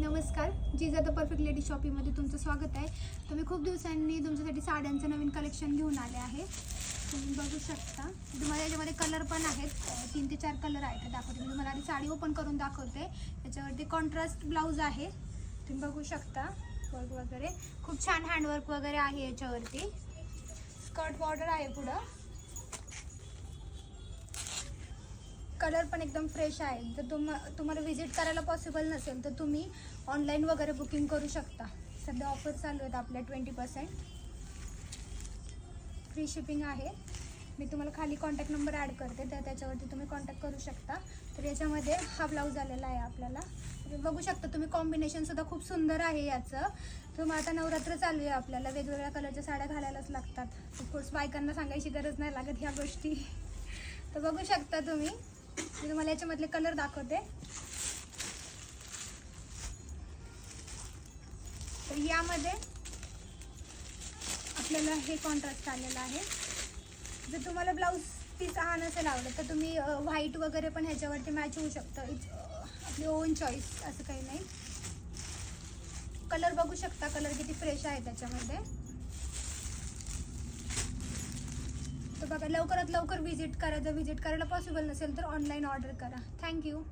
नमस्कार. जिजा the perfect lady शॉपिंगमध्ये तुमचं स्वागत आहे. तर मी खूप दिवसांनी तुमच्यासाठी साड्यांचं नवीन कलेक्शन घेऊन आले आहे. तुम्ही बघू शकता. तुम्हाला याच्यामध्ये कलर पण आहेत. तीन ते चार कलर आहेत. दाखवते. मी तुम्हाला आधी साडी ओपन करून दाखवते. त्याच्यावरती कॉन्ट्रास्ट ब्लाऊज आहे. तुम्ही बघू शकता. वर्क वगैरे. खूप छान हँडवर्क वगैरे आहे याच्यावरती. स्कर्ट बॉर्डर आहे पुढं. कलर पण एकदम फ्रेश आहे. जर तुम तुम्हाला व्हिजिट करायला पॉसिबल नसेल तर तुम्ही ऑनलाईन वगैरे बुकिंग करू शकता. सध्या ऑफर चालू आहेत आपल्या ट्वेंटी पर्सेंट फ्री शिपिंग आहे. मी तुम्हाला खाली कॉन्टॅक्ट नंबर ॲड करते तर त्याच्यावरती तुम्ही कॉन्टॅक्ट करू शकता. तर याच्यामध्ये हा ब्लाऊज आलेला आहे आपल्याला. बघू शकता तुम्ही कॉम्बिनेशनसुद्धा खूप सुंदर आहे याचं. तुम्ही आता नवरात्र चालू आहे आपल्याला. वेगवेगळ्या कलरच्या साड्या घालायलाच लागतात. ऑफकोर्स बायकांना सांगायची गरज नाही लागत ह्या गोष्टी. तर बघू शकता तुम्ही. मी तुम्हाला याच्यामधले कलर दाखवते. तर यामध्ये आपल्याला हे कॉन्ट्रास्ट आलेलं आहे. जर तुम्हाला ब्लाऊज पीस हा नसेल आवडत तर तुम्ही व्हाईट वगैरे पण ह्याच्यावरती मॅच होऊ शकतं. इट्स आपली ओन चॉईस असं काही नाही. कलर बघू शकता कलर किती फ्रेश आहे त्याच्यामध्ये तर बघा लवकरात लवकर व्हिजिट करा. जर व्हिजिट करायला पॉसिबल नसेल तर ऑनलाईन ऑर्डर करा. थँक्यू